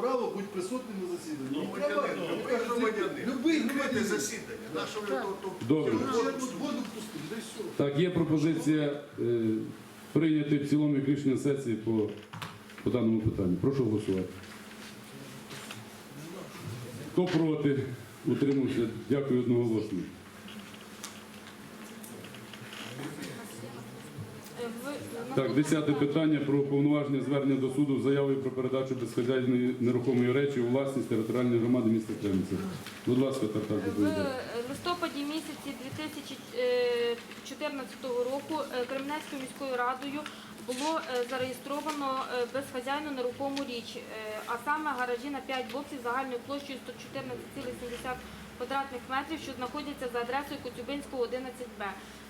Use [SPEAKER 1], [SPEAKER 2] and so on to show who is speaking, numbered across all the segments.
[SPEAKER 1] право бути присутнім на засіданні.
[SPEAKER 2] Ну,
[SPEAKER 1] треба.
[SPEAKER 2] Любий Відкрите
[SPEAKER 1] громадянин.
[SPEAKER 2] засідання. Нашого
[SPEAKER 3] Добре.
[SPEAKER 1] Воду пустив, да й все.
[SPEAKER 3] Так, є пропозиція е, прийняти в цілому як рішення сесії по, по даному питанню. Прошу голосувати. Хто проти? Утримався. Дякую одноголосно.
[SPEAKER 4] Е, ви-
[SPEAKER 3] Так, десяте питання про повноваження звернення до суду з заявою про передачу безхазяйної нерухомої речі у власність територіальної громади міста Кремниця. Будь ласка, Тартак,
[SPEAKER 4] В листопаді місяці 2014 року е, міською радою було е, зареєстровано е, безхазяйну нерухому річ, е, а саме гаражі на 5 боксів загальною площею 114,70 квадратних метрів, що знаходяться за адресою Коцюбинського 11Б.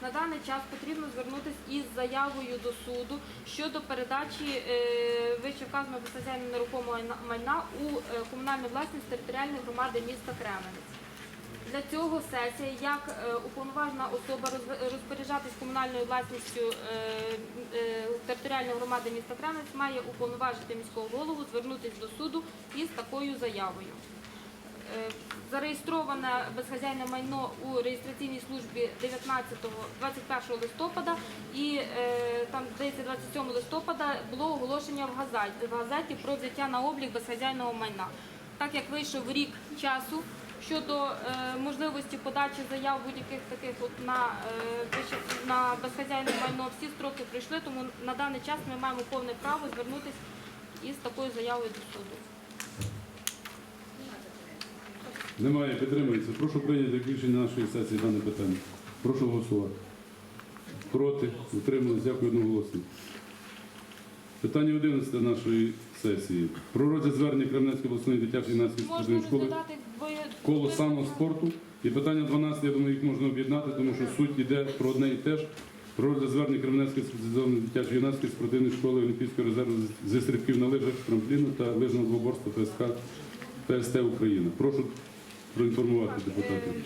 [SPEAKER 4] На даний час потрібно звернутися із заявою до суду щодо передачі е, вище вказаного нерухомого майна у е, комунальну власність територіальної громади міста Кременець. Для цього сесія, як е, уповноважена особа розпоряджатись комунальною власністю територіальної громади міста Кременець, має уповноважити міського голову звернутися до суду із такою заявою. Е, Зареєстроване безхазяйне майно у реєстраційній службі 19 21 листопада і е, там здається 27 листопада було оголошення в газеті, в газеті про взяття на облік безхазяйного майна. Так як вийшов рік часу щодо е, можливості подачі заяв будь-яких таких от на, е, на безхазяйне майно, всі строки прийшли, тому на даний час ми маємо повне право звернутися із такою заявою до суду.
[SPEAKER 3] Немає, підтримується. Прошу прийняти рішення нашої сесії дане питання. Прошу голосувати. Проти, утримались, дякую одноголосно. Питання 11 нашої сесії. Про розгляд звернення Кремлівської обласної дитячої юнацької спортивної школи коло самоспорту. І питання 12, я думаю, їх можна об'єднати, тому що суть йде про одне і те ж. Про розгляд звернення Кремлівської спеціалізованої дитячої юнацької спортивної школи Олімпійського резерву зі стрибків на лижах, трампліну та лижного двоборства ПСК ПСТ Україна. Прошу проінформувати депутатів.
[SPEAKER 4] Е,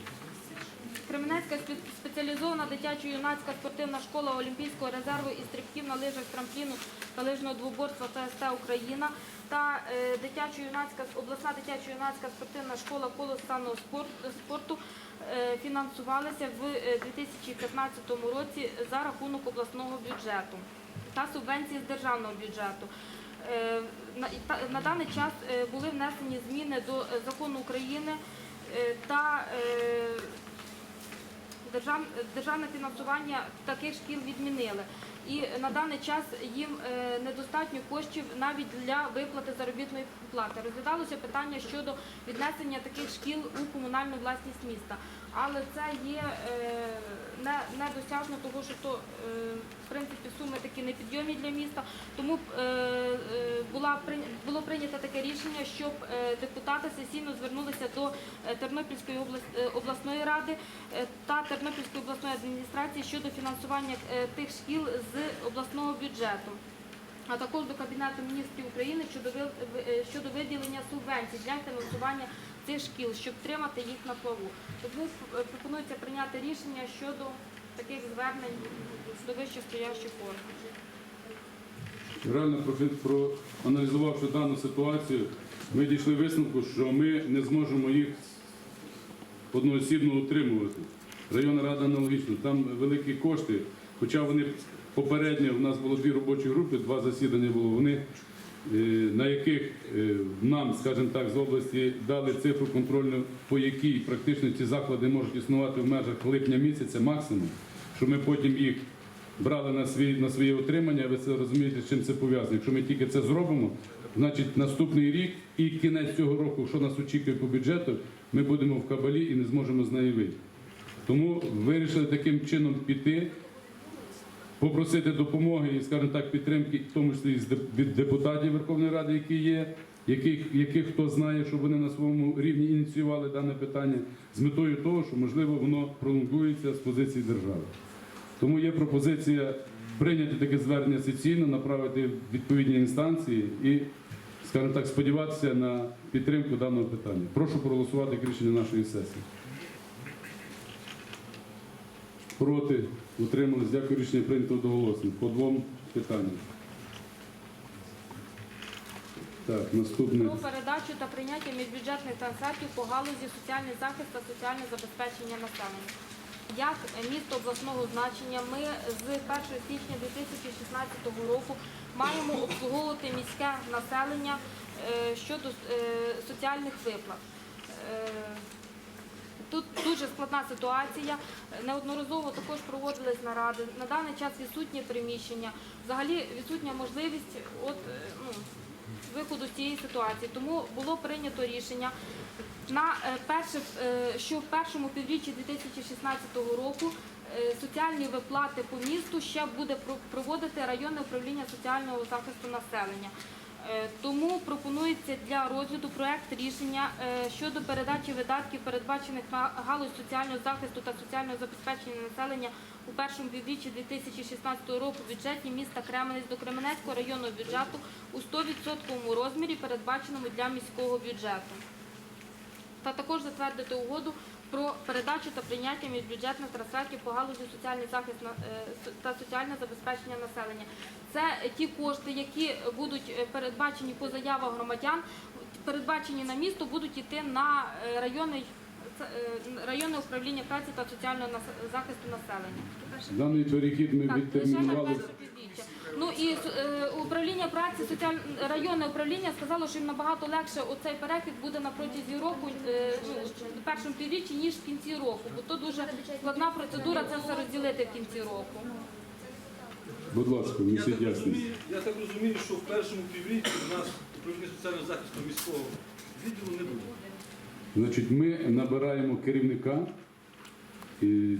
[SPEAKER 4] Кременецька спе- спеціалізована дитячо-юнацька спортивна школа Олімпійського резерву і стрибків на лижах трампліну та лижного двоборства ТСТ Україна та е, дитячо-юнацька обласна дитячо-юнацька спортивна школа коло стану спорту, е, фінансувалися в е, 2015 році за рахунок обласного бюджету та субвенції з державного бюджету. На, даний час були внесені зміни до закону України та е, державне фінансування таких шкіл відмінили. І на даний час їм е, недостатньо коштів навіть для виплати заробітної плати. Розглядалося питання щодо віднесення таких шкіл у комунальну власність міста. Але це є е, недосяжно, того що то, е, в принципі суми такі непідйомні для міста. Тому е, е, була було прийнято таке рішення, щоб депутати сесійно звернулися до Тернопільської обласної ради та Тернопільської обласної адміністрації щодо фінансування тих шкіл з обласного бюджету. А також до Кабінету міністрів України щодо виділення субвенцій для фінансування цих шкіл, щоб тримати їх на плаву. Тому е, пропонується прийняти рішення щодо таких звернень до вищестоящих органів.
[SPEAKER 3] Реально проаналізувавши дану ситуацію, ми дійшли висновку, що ми не зможемо їх одноосібно утримувати. Районна рада аналогічно, там великі кошти, хоча вони попередньо, у нас було дві робочі групи, два засідання було, вони на яких е, нам, скажімо так, з області дали цифру контрольну, по якій практично ці заклади можуть існувати в межах липня місяця максимум, що ми потім їх брали на, свій, на своє утримання, ви це розумієте, з чим це пов'язано. Якщо ми тільки це зробимо, значить наступний рік і кінець цього року, що нас очікує по бюджету, ми будемо в кабалі і не зможемо з неї вийти. Тому вирішили таким чином піти, попросити допомоги і, скажімо так, підтримки, в тому числі від депутатів Верховної Ради, які є, яких, яких хто знає, щоб вони на своєму рівні ініціювали дане питання, з метою того, що можливо воно пролонгується з позиції держави. Тому є пропозиція прийняти таке звернення сесійно, направити в відповідні інстанції і, скажімо так, сподіватися на підтримку даного питання. Прошу проголосувати рішення нашої сесії. Проти, утримались. Дякую, рішення прийнято одноголосно. По двом питанням. Так, наступне.
[SPEAKER 4] про передачу та прийняття міжбюджетних трансфертів по галузі соціальний захист та соціальне забезпечення населення. Як місто обласного значення, ми з 1 січня 2016 року маємо обслуговувати міське населення е, щодо е, соціальних виплат. Тут дуже складна ситуація. Неодноразово також проводились наради. На даний час відсутнє приміщення. Взагалі відсутня можливість от, е, ну, виходу з цієї ситуації. Тому було прийнято рішення на е, перше, е, що в першому півріччі 2016 року соціальні виплати по місту ще буде проводити районне управління соціального захисту населення. Е, Тому пропонується для розгляду проект рішення е, щодо передачі видатків, передбачених на галузь соціального захисту та соціального забезпечення населення у першому півріччі 2016 року в бюджеті міста Кременець до Кременецького районного бюджету у 100% розмірі, передбаченому для міського бюджету. Та також затвердити угоду про передачу та прийняття міжбюджетних трансфертів по галузі соціальний захист е, та соціальне забезпечення населення. Це ті кошти, які будуть е, передбачені по заявах громадян, передбачені на місто, будуть йти на е, районний районне управління праці та соціального захисту населення.
[SPEAKER 3] Даний перехід ми відтермінували.
[SPEAKER 4] Ну і управління праці, соціаль... районне управління сказало, що їм набагато легше оцей перехід буде на протязі року, е, ну, в першому півріччі, ніж в кінці року. Бо то дуже складна процедура це все розділити в кінці року.
[SPEAKER 3] Будь ласка,
[SPEAKER 1] Я
[SPEAKER 3] внесіть
[SPEAKER 1] так,
[SPEAKER 3] ясність.
[SPEAKER 1] розумію, я так розумію, що в першому півріччі у нас управління соціального захисту міського відділу не буде.
[SPEAKER 3] Значить, ми набираємо керівника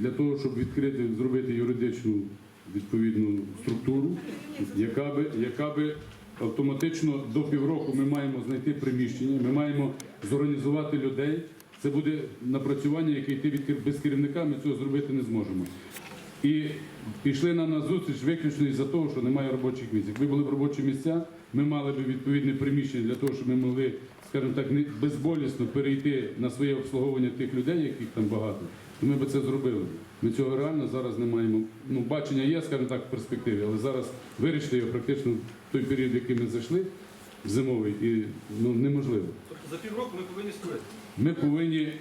[SPEAKER 3] для того, щоб відкрити, зробити юридичну відповідну структуру, яка би, яка би автоматично до півроку ми маємо знайти приміщення, ми маємо зорганізувати людей. Це буде напрацювання, яке йти від без керівника, ми цього зробити не зможемо. І пішли нам на зустріч виключно із-за того, що немає робочих місць. Якби були б робочі місця, ми мали б відповідне приміщення для того, щоб ми могли, скажімо так, безболісно перейти на своє обслуговування тих людей, яких там багато. Ми б це зробили. Ми цього реально зараз не маємо. Ну, бачення є, скажімо так, в перспективі, але зараз вирішити його практично в той період, в який ми зайшли, в зимовий, і ну, неможливо.
[SPEAKER 1] Тобто за півроку ми повинні створити.
[SPEAKER 3] Ми повинні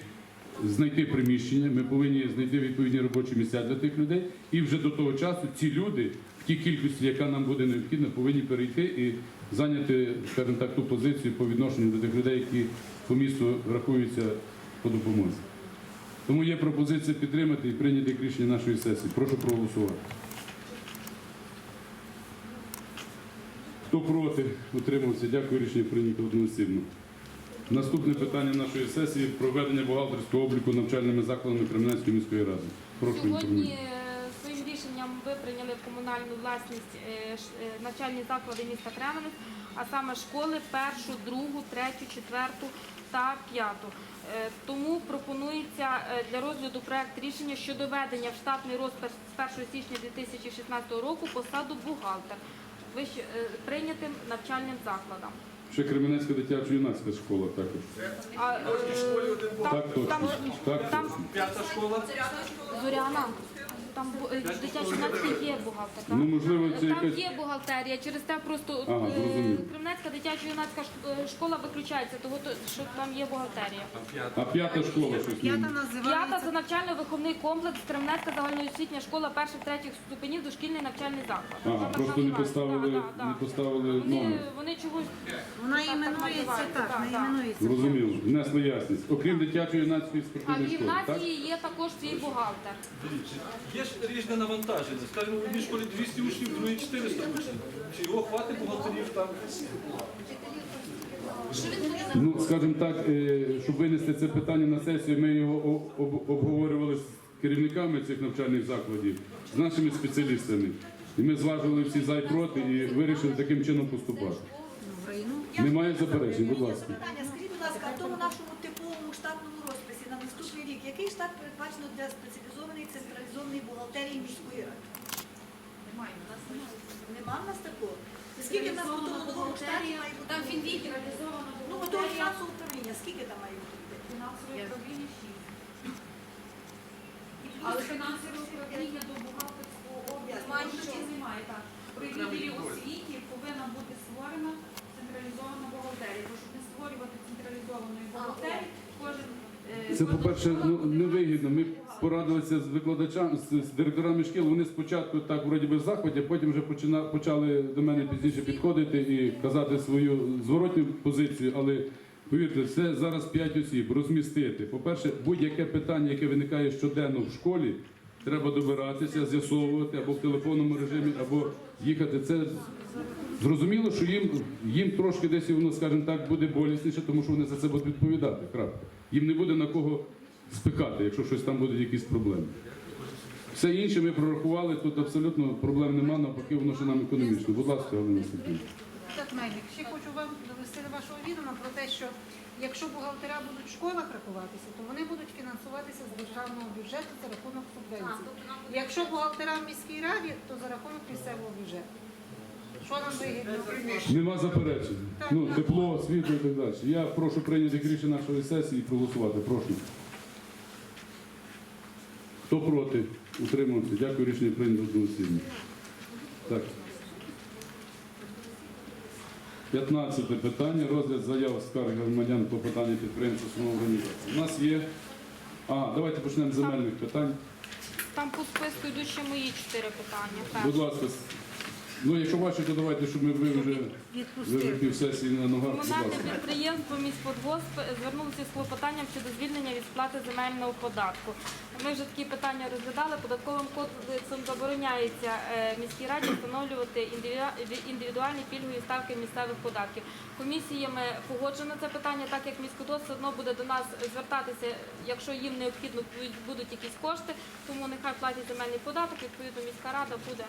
[SPEAKER 3] знайти приміщення, ми повинні знайти відповідні робочі місця для тих людей. І вже до того часу ці люди, в тій кількості, яка нам буде необхідна, повинні перейти і зайняти, скажімо так, ту позицію по відношенню до тих людей, які по місту рахуються по допомозі. Тому є пропозиція підтримати і прийняти рішення нашої сесії. Прошу проголосувати. Хто проти, утримався. Дякую, рішення прийнято одноосібно. Наступне питання нашої сесії проведення бухгалтерського обліку навчальними закладами Кременецької міської ради. Прошу
[SPEAKER 4] Сьогодні е, своїм рішенням ви прийняли в комунальну власність е, е, навчальні заклади міста Кременець, а саме школи першу, другу, третю, четверту та п'яту. Е, Тому пропонується е, для розгляду проект рішення щодо ведення в штатний розпис з 1 січня 2016 року посаду бухгалтер е, прийнятим навчальним закладам.
[SPEAKER 3] Ще Кременецька дитячо-юнацька школа також.
[SPEAKER 4] А, е, там,
[SPEAKER 3] Так точно.
[SPEAKER 4] там, там.
[SPEAKER 1] П'ята школа.
[SPEAKER 4] Зоряна. Там бу- е, є бухгалтер. так?
[SPEAKER 3] Ну, можливо, це
[SPEAKER 4] Там
[SPEAKER 3] якась
[SPEAKER 4] є бухгалтерія, через те просто
[SPEAKER 3] Ага,
[SPEAKER 4] е,
[SPEAKER 3] зрозумів.
[SPEAKER 4] Кремнецька дитячо-юнацька ш- е, школа виключається, того то- що там є бухгалтерія.
[SPEAKER 3] А п'ята школа щось не
[SPEAKER 4] П'ята це навчально-виховний комплекс, Кремнецька загальноосвітня школа перших третіх ступенів, дошкільний навчальний заклад.
[SPEAKER 3] Ага,
[SPEAKER 4] Там
[SPEAKER 3] просто
[SPEAKER 4] там
[SPEAKER 3] не
[SPEAKER 4] є.
[SPEAKER 3] поставили,
[SPEAKER 4] Да, да,
[SPEAKER 3] не
[SPEAKER 4] да.
[SPEAKER 3] поставили
[SPEAKER 4] Вони,
[SPEAKER 3] номер.
[SPEAKER 4] вони чогось
[SPEAKER 2] Вона
[SPEAKER 4] Так, так
[SPEAKER 2] іменується
[SPEAKER 4] називається,
[SPEAKER 2] так,
[SPEAKER 4] так,
[SPEAKER 2] вона
[SPEAKER 4] так.
[SPEAKER 2] іменується.
[SPEAKER 3] Зрозуміло, внесли ясність. Окрім дитячо-юнацької
[SPEAKER 4] а в
[SPEAKER 3] спортивної школи, так?
[SPEAKER 4] гімназії є також свій бухгалтер.
[SPEAKER 1] Дивіться, Є ж різне навантаження. Скажімо, в одній школі 200 учнів, в другій 400 учнів. Чи його хватить бухгалтерів там?
[SPEAKER 3] Ну, скажімо так, е, щоб винести це питання на сесію, ми його обговорювали з керівниками цих навчальних закладів, з нашими спеціалістами. І ми зважили всі за і проти і вирішили таким чином поступати. Немає заперечень, будь ласка.
[SPEAKER 5] Питання, скажіть, будь ласка, в тому нашому типовому штатному рік, який штат передбачено для спеціалізованої централізованої бухгалтерії міської ради? Немає. Нема в нас такого? Скільки в нас у тому новому має бути?
[SPEAKER 6] Там фінвіді реалізовано
[SPEAKER 5] Ну, у того фінансового управління, скільки там має бути?
[SPEAKER 6] фінансове управління 6. Але фінансове управління до бухгалтерського обліку
[SPEAKER 5] Немає
[SPEAKER 6] нічого. немає. Так. При відділі освіті повинна бути створена централізована бухгалтерія, бо щоб не створювати централізованої бухгалтерії,
[SPEAKER 3] Це, по-перше, ну, невигідно. Ми порадилися з викладачами, з, з директорами шкіл. Вони спочатку так вроді би в захваті, а потім вже почина, почали до мене пізніше підходити і казати свою зворотню позицію. Але повірте, це зараз п'ять осіб розмістити. По-перше, будь-яке питання, яке виникає щоденно в школі, треба добиратися, з'ясовувати або в телефонному режимі, або їхати. Це зрозуміло, що їм, їм трошки десь воно, скажімо так, буде болісніше, тому що вони за це будуть відповідати. Крапка. Їм не буде на кого спикати, якщо щось там будуть якісь проблеми. Все інше ми прорахували, тут абсолютно проблем немає, навпаки, воно ще нам економічно. Будь ласка, Галина Сергійовна.
[SPEAKER 2] Так, Мельник, ще хочу вам довести до вашого відома про те, що якщо бухгалтера будуть в школах рахуватися, то вони будуть фінансуватися з державного бюджету за рахунок субвенцій. Якщо бухгалтера в міській раді, то за рахунок місцевого бюджету. Що нам вигідно?
[SPEAKER 3] Нема заперечень. Ну, тепло, світло і так далі. Я прошу прийняти рішення нашої сесії і проголосувати. Прошу. Хто проти? Утримався. Дякую, рішення прийнято одноосібно. Так. 15 питання. Розгляд заяв скарги громадян по питанню підприємства самоорганізації. У нас є. А, давайте почнемо з земельних питань.
[SPEAKER 4] Там по списку йдуть ще мої чотири питання.
[SPEAKER 3] Будь ласка. Ну, якщо то давайте, щоб ми ви вже, ви вже сесії на ногах. Будь
[SPEAKER 4] Комунальне
[SPEAKER 3] ласка.
[SPEAKER 4] підприємство міськподгосп звернулося з клопотанням щодо звільнення від сплати земельного податку. Ми вже такі питання розглядали. Податковим кодексом забороняється е, міській раді встановлювати індивідуа- індивідуальні пільгові ставки місцевих податків. Комісіями погоджено це питання, так як міськодос все одно буде до нас звертатися, якщо їм необхідно будуть якісь кошти, тому нехай платять земельний податок. Відповідно, міська рада буде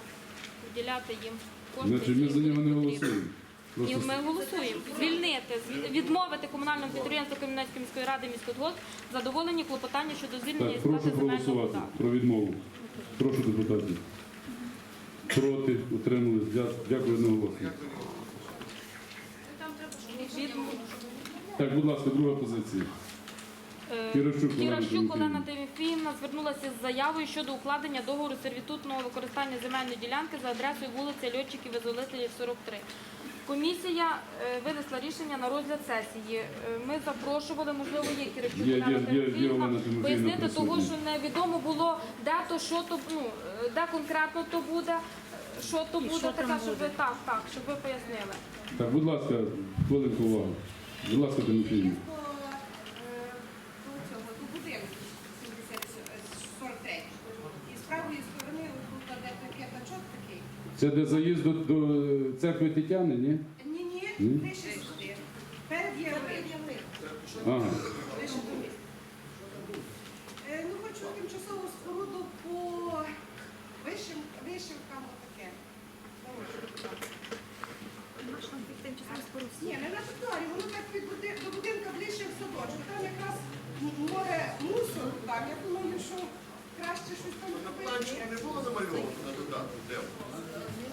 [SPEAKER 4] виділяти їм кошти.
[SPEAKER 3] Значить, ми за нього не голосуємо.
[SPEAKER 4] І ми голосуємо. Звільнити, відмовити комунальному підприємству Кам'янецької міської ради міськодгосп задоволені клопотання щодо звільнення
[SPEAKER 3] так,
[SPEAKER 4] із
[SPEAKER 3] прошу
[SPEAKER 4] сплати земельного
[SPEAKER 3] проголосувати
[SPEAKER 4] податку.
[SPEAKER 3] про відмову. Прошу депутатів. Проти, утримались. Дя- Дякую одноголосно.
[SPEAKER 4] Від-
[SPEAKER 3] Так, будь ласка, друга позиція.
[SPEAKER 4] е,
[SPEAKER 3] Кірощук Олена Тимофіївна.
[SPEAKER 4] Олена Тимофіївна звернулася з заявою щодо укладення договору сервітутного використання земельної ділянки за адресою вулиця Льотчиків Визволителів 43. Комісія е, винесла рішення на розгляд сесії. Е, Ми запрошували, можливо, є Кірощук
[SPEAKER 3] Є, є, є,
[SPEAKER 4] пояснити того, що невідомо було, де то, що то, ну, е, де конкретно то буде, що то буде, така, щоб ви так, так, щоб ви пояснили.
[SPEAKER 3] Так, будь ласка, хвилинку увагу. Будь ласка, Тимофіївна.
[SPEAKER 7] По, е, по цьому, по будинку 70-43. І з правої сторони тут де такий пачок такий.
[SPEAKER 3] Це де заїзд до, до церкви Тетяни, ні?
[SPEAKER 7] Ні-ні,
[SPEAKER 3] Ні?
[SPEAKER 7] вище сюди. Перед.
[SPEAKER 3] Ага.
[SPEAKER 7] Вище до місця. Е, Ну, хочу тимчасову споруду по вишим, вишивкам отаке. Ні, не на тротуарі, воно так від буди- до будинка ближче в садочок. Там якраз м- море мусору там. Я думаю, що краще щось там робити.
[SPEAKER 8] Не було намальовано на додатку, де?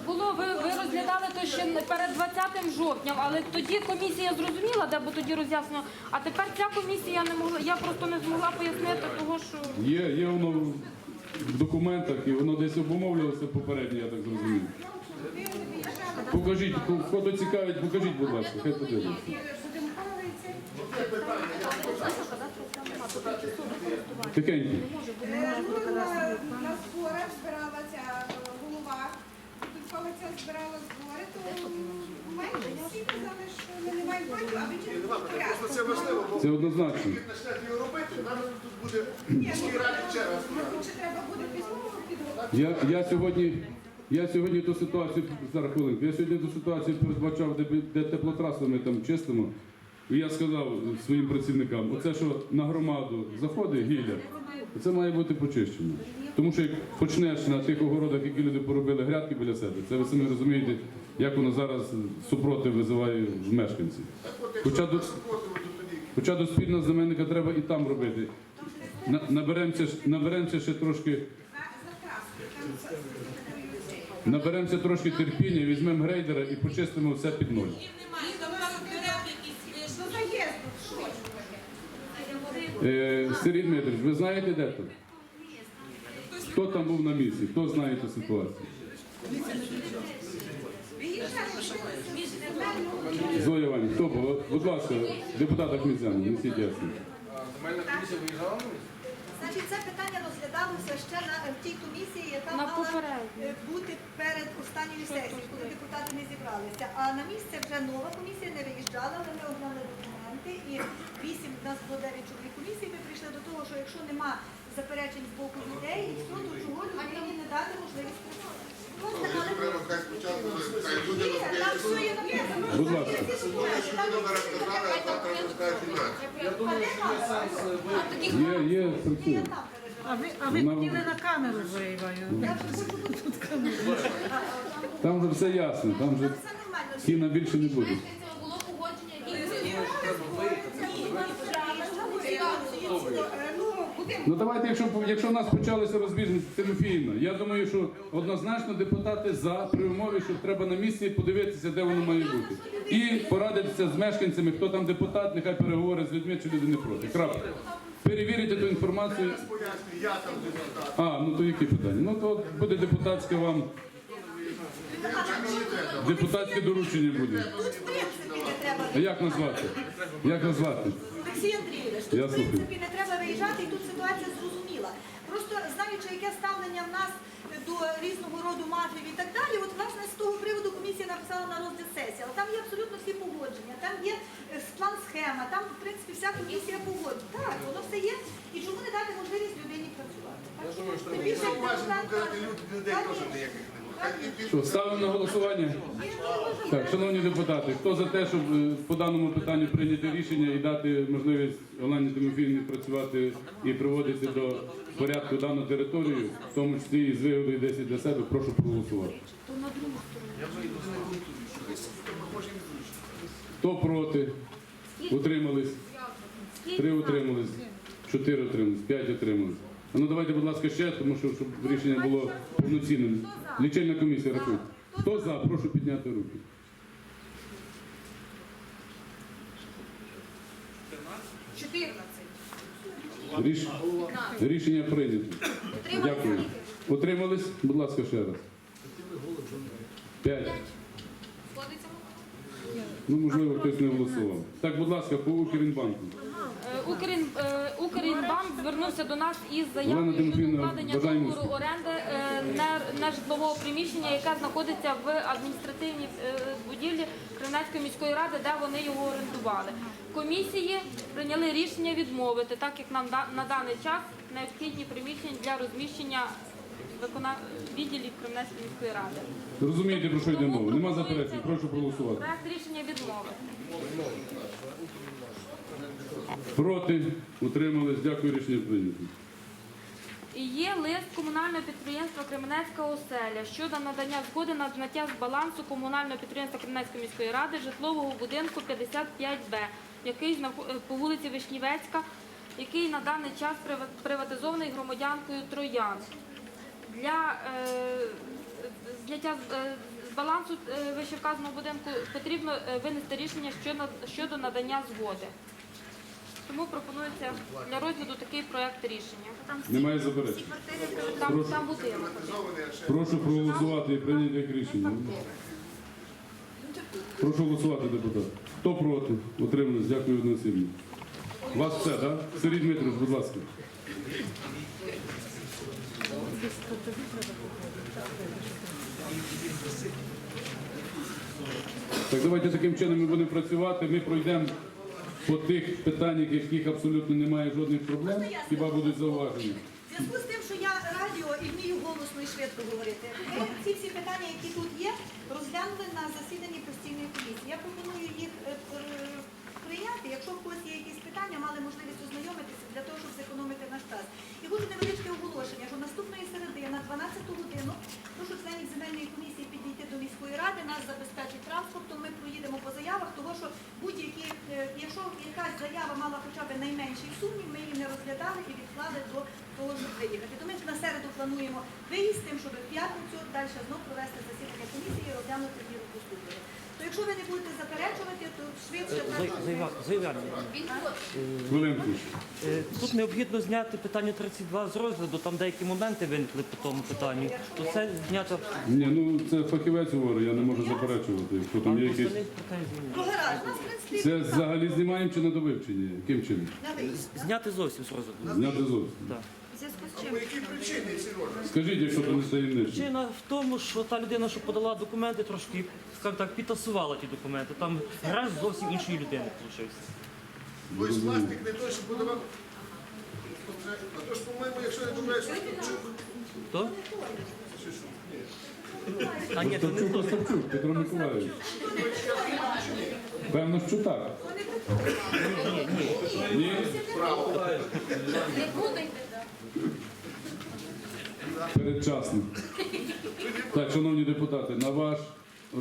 [SPEAKER 4] Було, ви, ви розглядали то ще не перед 20 жовтням, але тоді комісія зрозуміла, де бо тоді роз'яснено. А тепер ця комісія не могла, я просто не змогла пояснити того, що
[SPEAKER 3] Є, є воно в документах і воно десь обумовлювалося попередньо, я так зрозумів. Покажіть, кого цікавить, покажіть, будь ласка, хай подивиться. Тихенько.
[SPEAKER 7] Е, Ну, на, на зборах збиралася е, голова. Підкова збирала збори, то майже всі казали, що ми не маємо планів, а ви чи
[SPEAKER 8] Просто це важливо, бо
[SPEAKER 3] Це однозначно.
[SPEAKER 8] як почнете його робити, нам тут буде
[SPEAKER 7] Ні,
[SPEAKER 8] міській раді черга стояти.
[SPEAKER 7] ще треба буде письмово підготувати.
[SPEAKER 3] Я, я сьогодні. Я сьогодні ту ситуацію, зараз хвилинку, я сьогодні ту ситуацію передбачав, де, де теплотрасу ми там чистимо. І я сказав своїм працівникам, оце що на громаду заходить гілля, це має бути почищено. Тому що як почнеш на тих огородах, які люди поробили грядки біля себе, це ви самі розумієте, як воно зараз супротив визиває в мешканців. Хоча до- Хоча до спільного земельника треба і там робити. На- Наберемося, ж- наберемося ще трошки,
[SPEAKER 7] там
[SPEAKER 3] наберемося трошки терпіння, візьмемо грейдера і почистимо все під ноль.
[SPEAKER 7] Ж таке?
[SPEAKER 3] Е, Сергій Дмитрович, ви знаєте де тут? Хто там був на місці? Хто знає цю ситуацію? Зоя Іванівна, хто був? Будь ласка, депутат Ахмедзян, несіть ясно.
[SPEAKER 9] Земельна комісія виїжджала?
[SPEAKER 5] Значить, це питання розглядалося ще на в тій комісії, яка
[SPEAKER 4] На
[SPEAKER 5] мала
[SPEAKER 4] попередній.
[SPEAKER 5] е, бути перед останньою сесією, коли депутати не зібралися. А на місце вже нова комісія не виїжджала, але ми оглянули документи. І вісім у нас було дев'ять чоловік комісії. Ми прийшли до того, що якщо нема заперечень з боку людей, і все, то чого людині не дати можливість працювати.
[SPEAKER 8] Хай спочатку, хай люди
[SPEAKER 5] Ні.
[SPEAKER 3] Будь ласка.
[SPEAKER 8] А.
[SPEAKER 1] Я думаю, що. Є,
[SPEAKER 3] є, працює.
[SPEAKER 2] ви, а ви хотіли на камеру
[SPEAKER 5] бути
[SPEAKER 3] Там вже все ясно, там
[SPEAKER 5] нормально.
[SPEAKER 3] кіна більше не буде.
[SPEAKER 4] Було погодження
[SPEAKER 7] будемо
[SPEAKER 3] Ну давайте, якщо, якщо в нас почалися розбіжності Тимофіївна, я думаю, що однозначно депутати за при умові, що треба на місці подивитися, де воно має бути. І порадитися з мешканцями, хто там депутат, нехай переговорить з людьми, чи люди не проти. Крапка. Перевірити ту інформацію.
[SPEAKER 8] Я там депутат.
[SPEAKER 3] А, ну то які питання? Ну то буде депутатське вам, депутатське доручення буде.
[SPEAKER 5] Треба.
[SPEAKER 3] Як назвати? Як назвати?
[SPEAKER 5] Олексій Андрійович, тут,
[SPEAKER 3] Я
[SPEAKER 5] в
[SPEAKER 3] слухаю.
[SPEAKER 5] принципі, не треба виїжджати, і тут ситуація зрозуміла. Просто знаючи, яке ставлення в нас до різного роду мафів і так далі, от власне з того приводу комісія написала на розгляд сесії. Але там є абсолютно всі погодження, там є е, план схема, там, в принципі, вся комісія погоджена. Так, воно все є. І чому не дати можливість людині працювати?
[SPEAKER 9] Я думаю, що
[SPEAKER 5] Тим більше, як депутат
[SPEAKER 8] люди, людей теж ніяких
[SPEAKER 3] Що, ставимо на голосування? Так, шановні депутати, хто за те, щоб е, по даному питанню прийняти рішення і дати можливість Олені Тимофіївні працювати і приводити до порядку дану територію, в тому числі і з вигодою 10 для себе, прошу проголосувати. Хто проти? Утримались? Три утримались, чотири утримались, п'ять утримались. Ну давайте, будь ласка, ще, тому що щоб рішення було повноцінним. Лічильна комісія рахує. Хто за? Прошу підняти руки.
[SPEAKER 7] 14.
[SPEAKER 3] Ріш... Рішення прийнято. Дякую. Утримались? Будь ласка, ще раз. П'ять. Ну, можливо, хтось не голосував. Так, будь ласка, по Укрінбанку.
[SPEAKER 4] Укрін, е, Укрінбанк звернувся до нас із заявою щодо укладення договору оренди е, не- нежитлового приміщення, яке знаходиться в адміністративній е, будівлі Кремлівської міської ради, де вони його орендували. Комісії прийняли рішення відмовити, так як нам на даний час необхідні приміщення для розміщення викона... відділів Кремлівської міської ради.
[SPEAKER 3] Розумієте, про що йде мова? Нема заперечень, прошу проголосувати.
[SPEAKER 4] Проект рішення відмовити.
[SPEAKER 3] Проти, утримались, дякую, рішення прийнято.
[SPEAKER 4] Є лист комунального підприємства Кременецька оселя щодо надання згоди на зняття з балансу комунального підприємства Кременецької міської ради житлового будинку 55Б, який е, по вулиці Вишнівецька, який на даний час приватизований громадянкою Троян. Для е, зняття з- е, балансу вищевказаного будинку потрібно винести рішення щодо надання згоди. Тому пропонується для розгляду такий проект рішення.
[SPEAKER 3] Немає заперечень.
[SPEAKER 4] Там,
[SPEAKER 3] Прошу.
[SPEAKER 4] там будинок.
[SPEAKER 3] Прошу проголосувати і прийняти як рішення. Прошу голосувати, депутат. Хто проти? Утримались, дякую одноосібно. У вас все, так? Сергій Дмитрович, будь ласка. Так, давайте таким чином ми будемо працювати. Ми пройдемо по тих питаннях, яких абсолютно немає жодних проблем, хіба будуть зауваження.
[SPEAKER 5] Зв'язку з тим, що я радіо і вмію голосно і швидко говорити, ми ці всі питання, які тут є, розглянули на засіданні постійної комісії. Я пропоную їх е, прийняти, якщо в когось є якісь питання, мали можливість ознайомитися для того, щоб зекономити наш час. І буде невеличке оголошення, що наступної середи на 12 годину прошу членів земельної комісії підійти до міської ради, нас забезпечить транспортом, ми проїдемо по заявах, того що будь-які, е, якщо якась заява мала хоча б найменший сумнів, ми її не розглядали і відклали до того, щоб виїхати. То ми на середу плануємо виїзд з тим, щоб в п'ятницю далі знов провести засідання комісії і розглянути ті послуги. То якщо ви не будете заперечувати, то швидше
[SPEAKER 10] Заявляю.
[SPEAKER 3] Хвилинку.
[SPEAKER 10] Е, Тут необхідно зняти питання 32 з розгляду, там деякі моменти виникли по тому питанню. То це зняти
[SPEAKER 3] Ні, ну це фахівець говорить, я не можу заперечувати. Якщо там є якісь.
[SPEAKER 5] Ну гаразд, у нас,
[SPEAKER 3] Це взагалі знімаємо чи на довивчення? Яким чином?
[SPEAKER 10] Зняти зовсім з розгляду.
[SPEAKER 3] Зняти зовсім.
[SPEAKER 10] Так.
[SPEAKER 5] Зв'язку з
[SPEAKER 8] По якій причині, Сережа?
[SPEAKER 3] Скажіть, якщо то не таємниче.
[SPEAKER 10] Причина в тому, що та людина, що подала документи, трошки, скажімо так, підтасувала ті документи. Там граш зовсім іншої людини вийшов.
[SPEAKER 8] Ось власник не той, що подавав. А то ж, по-моєму, якщо не помиляюсь, Стопчук.
[SPEAKER 10] Хто? А ні, це не
[SPEAKER 3] Стопчук
[SPEAKER 10] то.
[SPEAKER 3] Остапчук, Петро Миколаївич. Певно, що так. Ні? Передчасно. Так, шановні депутати, на ваш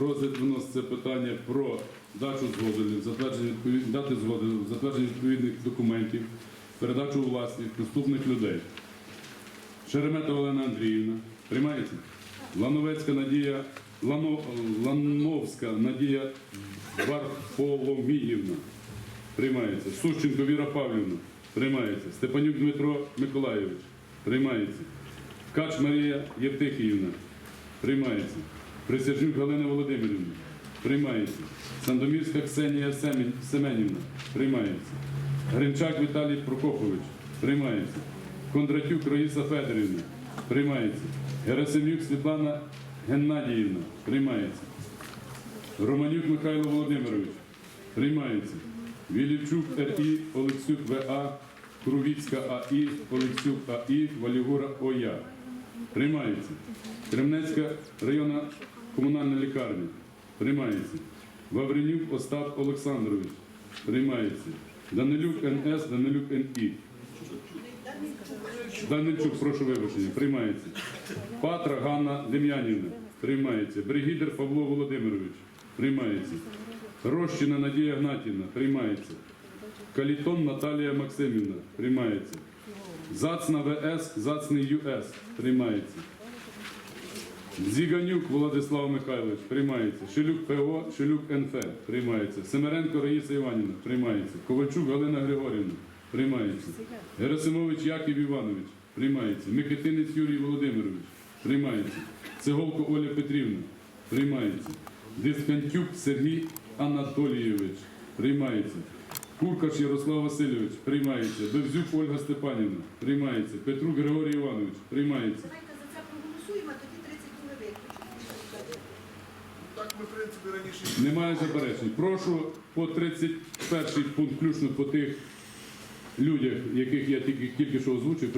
[SPEAKER 3] розгляд виноситься питання про дачу згоди, затвердження відповід- дати згоди, затвердження відповідних документів, передачу у власність наступних людей. Шеремета Олена Андріївна. Приймається? Лановецька Надія, Лано, Лановська Надія Варфоломіївна. Приймається. Сущенко Віра Павлівна. Приймається. Степанюк Дмитро Миколайович. Приймається. Ткач Марія Євтихіївна. Приймається. Присяжнюк Галина Володимирівна. Приймається. Сандомірська Ксенія Семенівна. Приймається. Гринчак Віталій Прокопович. Приймається. Кондратюк Раїса Федорівна. Приймається. Герасимюк Світлана Геннадіївна. Приймається. Романюк Михайло Володимирович. Приймається. Вілівчук Р.І. Олексюк В.А. Крувіцька А.І. Олексюк А.І. Валігура О.Я. Приймається. Кремнецька районна комунальна лікарня. Приймається. Вавренюк Остап Олександрович. Приймається. Данилюк Н.С. Данилюк Н.І. Данильчук, прошу вибачення. Приймається. Патра Ганна Дем'янівна. Приймається. Бригідер Павло Володимирович. Приймається. Рощина Надія Гнатівна. Приймається. Калітон Наталія Максимівна. Приймається. Зацна ВС, Зацний ЮС. Приймається. Зіганюк Владислав Михайлович. Приймається. Шилюк ПО, Шилюк НФ. Приймається. Семеренко Раїса Іванівна. Приймається. Ковальчук Галина Григорівна. Приймається. Герасимович Яків Іванович. Приймається. Микитинець Юрій Володимирович. Приймається. Цеголко Оля Петрівна. Приймається. Дискантюк Сергій Анатолійович. Приймається. Куркаш Ярослав Васильович. Приймається. Бевзюк Ольга Степанівна. Приймається. Петрук Григорій Іванович. Приймається.
[SPEAKER 5] Давайте за це проголосуємо, а тоді 32 виключимо.
[SPEAKER 8] Так ми, в принципі, раніше.
[SPEAKER 3] Немає заперечень. Прошу по 31 пункт, включно по тих людях, яких я тільки, тільки що озвучив,